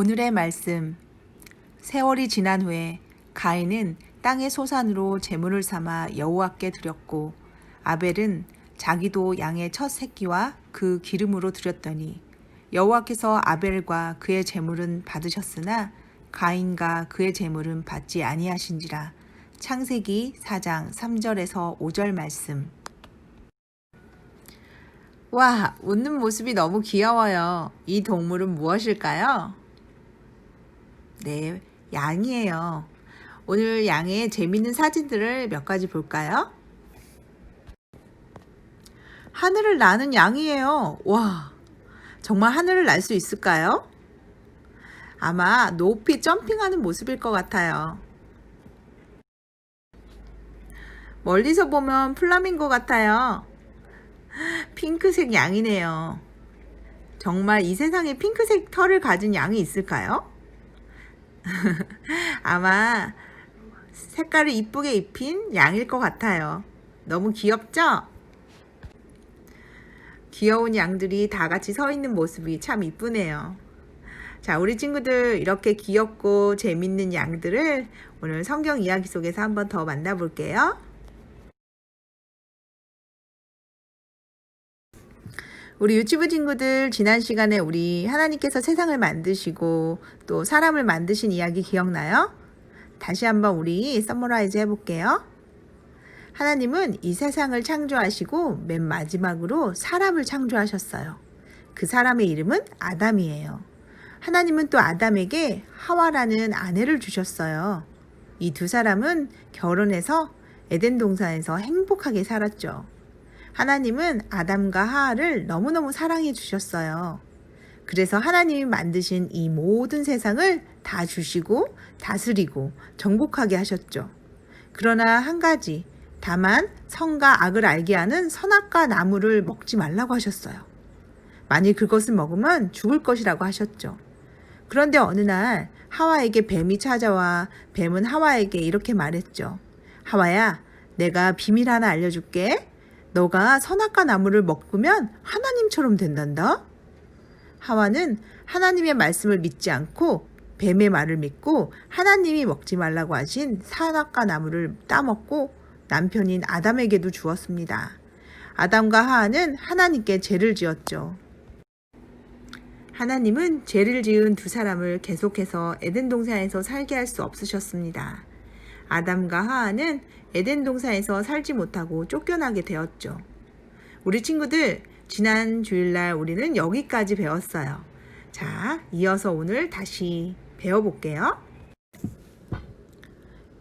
오늘의 말씀. 세월이 지난 후에 가인은 땅의 소산으로 제물을 삼아 여호와께 드렸고 아벨은 자기도 양의 첫 새끼와 그 기름으로 드렸더니 여호와께서 아벨과 그의 제물은 받으셨으나 가인과 그의 제물은 받지 아니하신지라. 창세기 4장 3절에서 5절 말씀. 와, 웃는 모습이 너무 귀여워요. 이 동물은 무엇일까요? 네, 양이에요. 오늘 양의 재밌는 사진들을 몇 가지 볼까요? 하늘을 나는 양이에요. 와, 정말 하늘을 날 수 있을까요? 아마 높이 점핑하는 모습일 것 같아요. 멀리서 보면 플라밍고 같아요. 핑크색 양이네요. 정말 이 세상에 핑크색 털을 가진 양이 있을까요? 아마 색깔을 이쁘게 입힌 양일 것 같아요. 너무 귀엽죠? 귀여운 양들이 다 같이 서 있는 모습이 참 이쁘네요. 자, 우리 친구들 이렇게 귀엽고 재밌는 양들을 오늘 성경 이야기 속에서 한번 더 만나볼게요. 우리 유치부 친구들 지난 시간에 우리 하나님께서 세상을 만드시고 또 사람을 만드신 이야기 기억나요? 다시 한번 우리 서머라이즈 해볼게요. 하나님은 이 세상을 창조하시고 맨 마지막으로 사람을 창조하셨어요. 그 사람의 이름은 아담이에요. 하나님은 또 아담에게 하와라는 아내를 주셨어요. 이 두 사람은 결혼해서 에덴 동산에서 행복하게 살았죠. 하나님은 아담과 하하를 너무너무 사랑해 주셨어요. 그래서 하나님이 만드신 이 모든 세상을 다 주시고 다스리고 정복하게 하셨죠. 그러나 한 가지, 다만 선과 악을 알게 하는 선악과 나무를 먹지 말라고 하셨어요. 만일 그것을 먹으면 죽을 것이라고 하셨죠. 그런데 어느 날 하와에게 뱀이 찾아와 뱀은 하와에게 이렇게 말했죠. 하와야, 내가 비밀 하나 알려줄게. 너가 선악과 나무를 먹으면 하나님처럼 된단다. 하와는 하나님의 말씀을 믿지 않고 뱀의 말을 믿고 하나님이 먹지 말라고 하신 선악과 나무를 따먹고 남편인 아담에게도 주었습니다. 아담과 하하는 하나님께 죄를 지었죠. 하나님은 죄를 지은 두 사람을 계속해서 에덴 동산에서 살게 할 수 없으셨습니다. 아담과 하하는 에덴 동산에서 살지 못하고 쫓겨나게 되었죠. 우리 친구들, 지난 주일날 우리는 여기까지 배웠어요. 자, 이어서 오늘 다시 배워볼게요.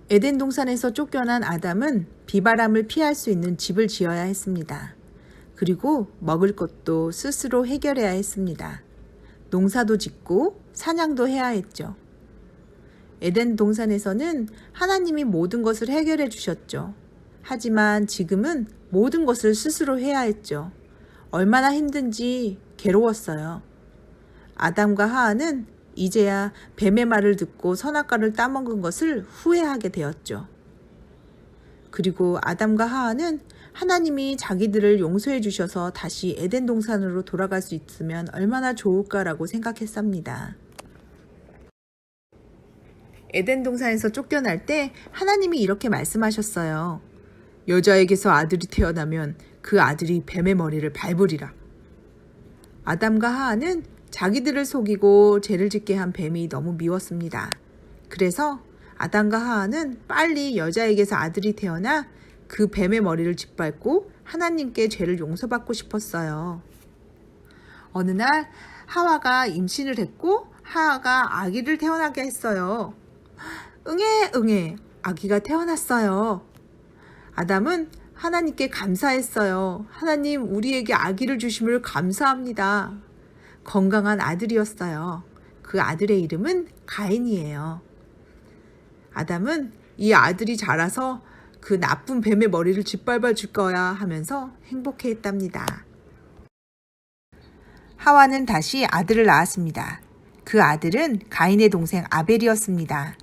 에덴 동산에서 쫓겨난 아담은 비바람을 피할 수 있는 집을 지어야 했습니다. 그리고 먹을 것도 스스로 해결해야 했습니다. 농사도 짓고 사냥도 해야 했죠. 에덴 동산에서는 하나님이 모든 것을 해결해 주셨죠. 하지만 지금은 모든 것을 스스로 해야 했죠. 얼마나 힘든지 괴로웠어요. 아담과 하하는 이제야 뱀의 말을 듣고 선악과를 따먹은 것을 후회하게 되었죠. 그리고 아담과 하하는 하나님이 자기들을 용서해 주셔서 다시 에덴 동산으로 돌아갈 수 있으면 얼마나 좋을까라고 생각했습니다. 에덴 동산에서 쫓겨날 때 하나님이 이렇게 말씀하셨어요. 여자에게서 아들이 태어나면 그 아들이 뱀의 머리를 밟으리라. 아담과 하하는 자기들을 속이고 죄를 짓게 한 뱀이 너무 미웠습니다. 그래서 아담과 하하는 빨리 여자에게서 아들이 태어나 그 뱀의 머리를 짓밟고 하나님께 죄를 용서받고 싶었어요. 어느 날 하와가 임신을 했고 하하가 아기를 태어나게 했어요. 응애 응애 아기가 태어났어요. 아담은 하나님께 감사했어요. 하나님 우리에게 아기를 주심을 감사합니다. 건강한 아들이었어요. 그 아들의 이름은 가인이에요. 아담은 이 아들이 자라서 그 나쁜 뱀의 머리를 짓밟아 줄 거야 하면서 행복해 했답니다. 하와는 다시 아들을 낳았습니다. 그 아들은 가인의 동생 아벨이었습니다.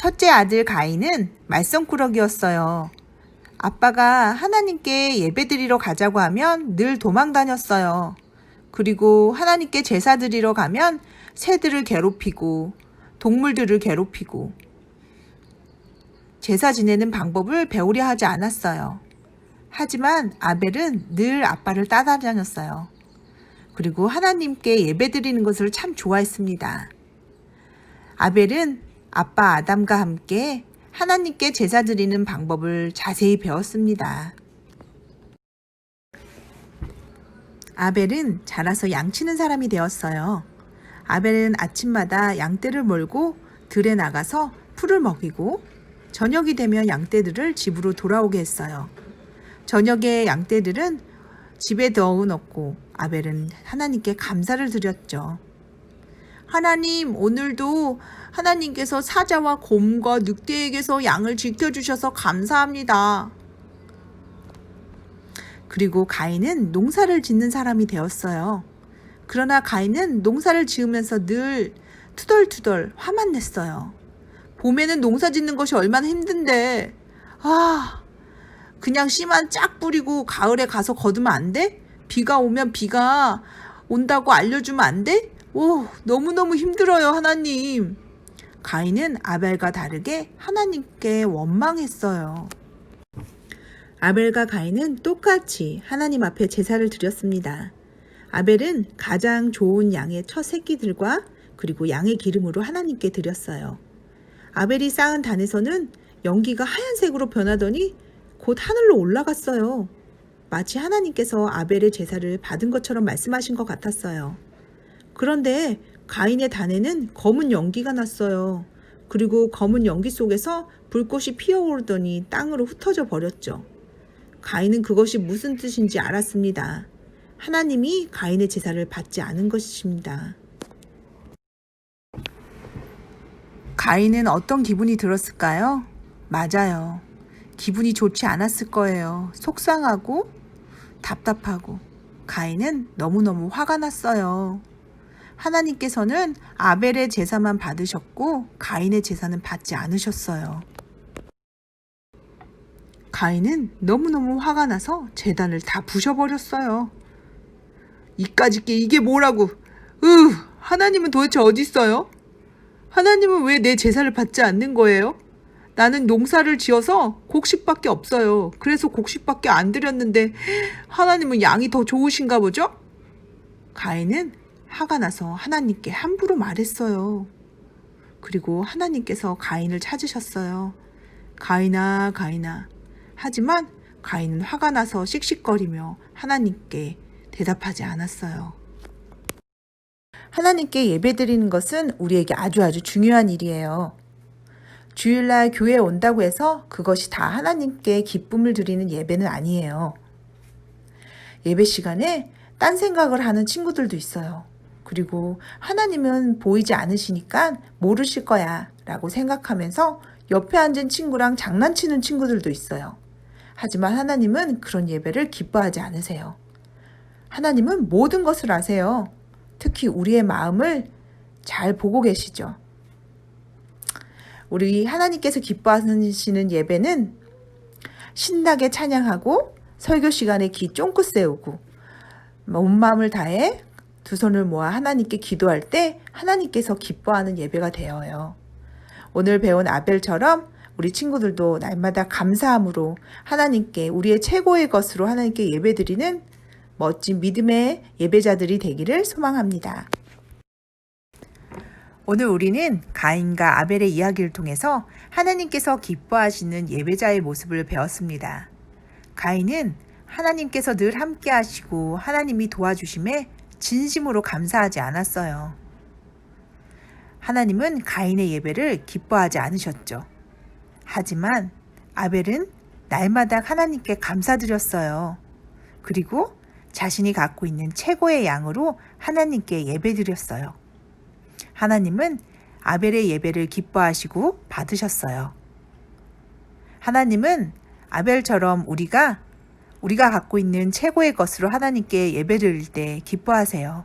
첫째 아들 가인은 말썽꾸러기였어요. 아빠가 하나님께 예배드리러 가자고 하면 늘 도망 다녔어요. 그리고 하나님께 제사 드리러 가면 새들을 괴롭히고 동물들을 괴롭히고 제사 지내는 방법을 배우려 하지 않았어요. 하지만 아벨은 늘 아빠를 따라다녔어요. 그리고 하나님께 예배드리는 것을 참 좋아했습니다. 아벨은 아빠 아담과 함께 하나님께 제사 드리는 방법을 자세히 배웠습니다. 아벨은 자라서 양치는 사람이 되었어요. 아벨은 아침마다 양떼를 몰고 들에 나가서 풀을 먹이고 저녁이 되면 양떼들을 집으로 돌아오게 했어요. 저녁에 양떼들은 집에 넣어놓고 아벨은 하나님께 감사를 드렸죠. 하나님, 오늘도 하나님께서 사자와 곰과 늑대에게서 양을 지켜주셔서 감사합니다. 그리고 가인은 농사를 짓는 사람이 되었어요. 그러나 가인은 농사를 지으면서 늘 투덜투덜 화만 냈어요. 봄에는 농사 짓는 것이 얼마나 힘든데, 아, 그냥 씨만 쫙 뿌리고 가을에 가서 거두면 안 돼? 비가 오면 비가 온다고 알려주면 안 돼? 오, 너무너무 힘들어요, 하나님. 가인은 아벨과 다르게 하나님께 원망했어요. 아벨과 가인은 똑같이 하나님 앞에 제사를 드렸습니다. 아벨은 가장 좋은 양의 첫 새끼들과 그리고 양의 기름으로 하나님께 드렸어요. 아벨이 쌓은 단에서는 연기가 하얀색으로 변하더니 곧 하늘로 올라갔어요. 마치 하나님께서 아벨의 제사를 받은 것처럼 말씀하신 것 같았어요. 그런데 가인의 단에는 검은 연기가 났어요. 그리고 검은 연기 속에서 불꽃이 피어오르더니 땅으로 흩어져 버렸죠. 가인은 그것이 무슨 뜻인지 알았습니다. 하나님이 가인의 제사를 받지 않은 것입니다. 가인은 어떤 기분이 들었을까요? 맞아요. 기분이 좋지 않았을 거예요. 속상하고 답답하고 가인은 너무너무 화가 났어요. 하나님께서는 아벨의 제사만 받으셨고 가인의 제사는 받지 않으셨어요. 가인은 너무너무 화가 나서 재단을 다 부셔버렸어요. 이까짓 게 이게 뭐라고? 으, 하나님은 도대체 어디 있어요? 하나님은 왜 내 제사를 받지 않는 거예요? 나는 농사를 지어서 곡식밖에 없어요. 그래서 곡식밖에 안 드렸는데 하나님은 양이 더 좋으신가 보죠? 가인은 화가 나서 하나님께 함부로 말했어요. 그리고 하나님께서 가인을 찾으셨어요. 가인아, 가인아. 하지만 가인은 화가 나서 씩씩거리며 하나님께 대답하지 않았어요. 하나님께 예배드리는 것은 우리에게 아주 아주 중요한 일이에요. 주일날 교회에 온다고 해서 그것이 다 하나님께 기쁨을 드리는 예배는 아니에요. 예배 시간에 딴 생각을 하는 친구들도 있어요. 그리고 하나님은 보이지 않으시니까 모르실 거야 라고 생각하면서 옆에 앉은 친구랑 장난치는 친구들도 있어요. 하지만 하나님은 그런 예배를 기뻐하지 않으세요. 하나님은 모든 것을 아세요. 특히 우리의 마음을 잘 보고 계시죠. 우리 하나님께서 기뻐하시는 예배는 신나게 찬양하고 설교 시간에 귀 쫑긋 세우고 온 마음을 다해 두 손을 모아 하나님께 기도할 때 하나님께서 기뻐하는 예배가 되어요. 오늘 배운 아벨처럼 우리 친구들도 날마다 감사함으로 하나님께 우리의 최고의 것으로 하나님께 예배드리는 멋진 믿음의 예배자들이 되기를 소망합니다. 오늘 우리는 가인과 아벨의 이야기를 통해서 하나님께서 기뻐하시는 예배자의 모습을 배웠습니다. 가인은 하나님께서 늘 함께 하시고 하나님이 도와주심에 진심으로 감사하지 않았어요. 하나님은 가인의 예배를 기뻐하지 않으셨죠. 하지만 아벨은 날마다 하나님께 감사드렸어요. 그리고 자신이 갖고 있는 최고의 양으로 하나님께 예배드렸어요. 하나님은 아벨의 예배를 기뻐하시고 받으셨어요. 하나님은 아벨처럼 우리가 우리가 갖고 있는 최고의 것으로 하나님께 예배드릴 때 기뻐하세요.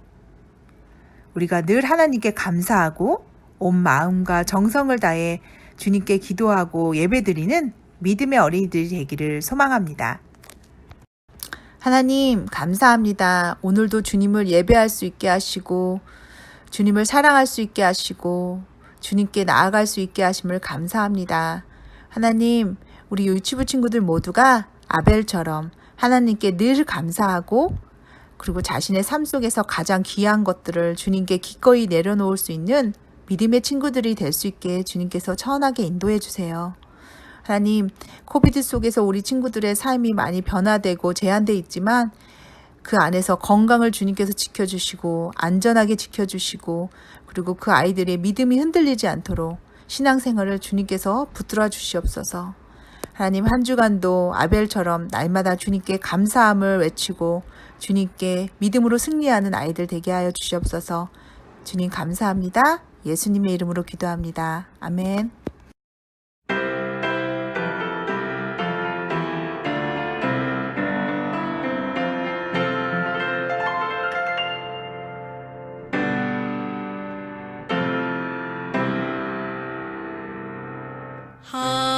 우리가 늘 하나님께 감사하고 온 마음과 정성을 다해 주님께 기도하고 예배드리는 믿음의 어린이들이 되기를 소망합니다. 하나님, 감사합니다. 오늘도 주님을 예배할 수 있게 하시고, 주님을 사랑할 수 있게 하시고 주님께 나아갈 수 있게 하심을 감사합니다. 하나님, 우리 유치부 친구들 모두가 아벨처럼 하나님께 늘 감사하고 그리고 자신의 삶 속에서 가장 귀한 것들을 주님께 기꺼이 내려놓을 수 있는 믿음의 친구들이 될 수 있게 주님께서 천하게 인도해 주세요. 하나님, 코비드 속에서 우리 친구들의 삶이 많이 변화되고 제한돼 있지만 그 안에서 건강을 주님께서 지켜주시고 안전하게 지켜주시고 그리고 그 아이들의 믿음이 흔들리지 않도록 신앙생활을 주님께서 붙들어 주시옵소서. 하나님 한 주간도 아벨처럼 날마다 주님께 감사함을 외치고 주님께 믿음으로 승리하는 아이들 되게 하여 주시옵소서. 주님 감사합니다. 예수님의 이름으로 기도합니다. 아멘. 하